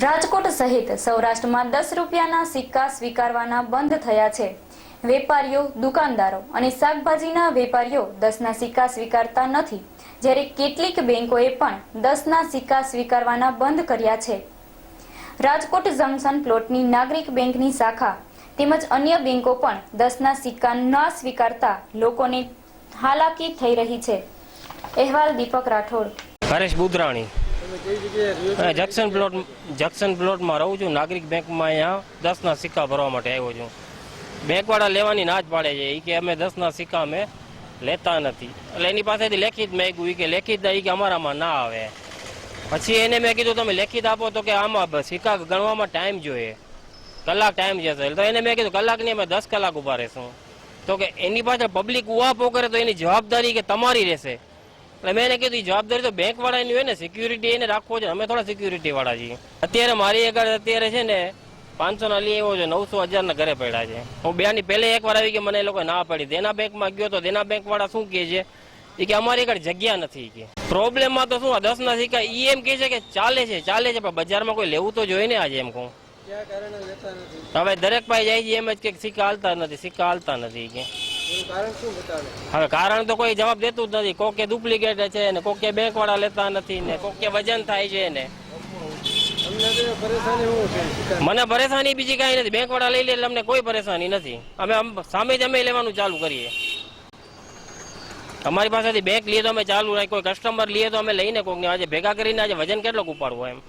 રાજકોટ સહિત સૌરાષ્ટ્રમાં દસ રૂપિયાના સિક્કા સ્વીકારવાના બંધ થયા છે. વેપારીઓ, દુકાનદારો અને શાકભાજીના વેપારીઓ દસના સિક્કા સ્વીકારતા નથી, જ્યારે કેટલીક બેંકોએ પણ દસના સિક્કા સ્વીકારવાના બંધ કર્યા છે. રાજકોટ જંકશન પ્લોટની નાગરિક બેંકની શાખા તેમજ અન્ય બેંકો પણ દસના સિક્કા ન સ્વીકારતા લોકોને હાલાકી થઈ રહી છે. અહેવાલ દીપક રાઠોડ. હરેશ બુધરાણી. અને જક્શન પ્લોટ જક્શન પ્લોટમાં રહું છું. નાગરિક બેંકમાં અહીંયા દસના સિક્કા ભરવા માટે આવ્યો છું. બેંકવાળા લેવાની ના જ પાડે છે. એ કે અમે દસના સિક્કા અમે લેતા નથી. એટલે એની પાસેથી લેખિત મેં એ કે લેખિત એ કે અમારામાં ના આવે. પછી એને મેં કીધું, તમે લેખિત આપો તો કે આમાં સિક્કા ગણવામાં ટાઈમ જોઈએ. કલાક ટાઈમ જશે તો એને મેં કીધું, કલાકની અમે દસ કલાક ઊભા રહેશું. તો કે એની પાછળ પબ્લિક ઉવાપો કરે તો એની જવાબદારી કે તમારી રહેશે. એટલે મેં એને કીધું જવાબદારી તો બેંક વાળાની હોય ને સિક્યુરિટી એને રાખવો છે. અમે થોડા સિક્યુરિટી વાળા છીએ. અત્યારે મારી આગળ અત્યારે છે ને પાંચસો ના લઈ આવ્યો છે નવસો હજાર ના ઘરે પડ્યા છે. હું બે ની પહેલે એક વાર આવી કે મને એ લોકો ના પડી. દેના બેંકમાં ગયો તો દેના બેંક વાળા શું કહે છે? એ કે અમારી આગળ જગ્યા નથી કે. પ્રોબ્લેમમાં તો શું દસ ના સિક્કા ઈ એમ કે છે કે ચાલે છે ચાલે છે પણ બજારમાં કોઈ લેવું તો જોઈએ ને આજે એમ કહું. હવે દરેક પાસે જાય છે એમ જ કે સિક્કા હાલતા નથી સિક્કા હાલતા નથી કે. હવે કારણ તો કોઈ જવાબ દેતું જ નથી. કોકે ડુપ્લિકેટ છે ને કોકે બેંક વાળા લેતા નથી ને કોકે વજન થાય છે ને. મને પરેશાની બીજી કઈ નથી. બેંક વાળા લઈ લે એટલે અમને કોઈ પરેશાની નથી. અમે સામે જ અમે લેવાનું ચાલુ કરીએ. અમારી પાસેથી બેંક લઈએ તો અમે ચાલુ રાખીએ. કોઈ કસ્ટમર લઈએ તો અમે લઈને કોઈકને આજે ભેગા કરીને આજે વજન કેટલો ઉપાડવો એમ.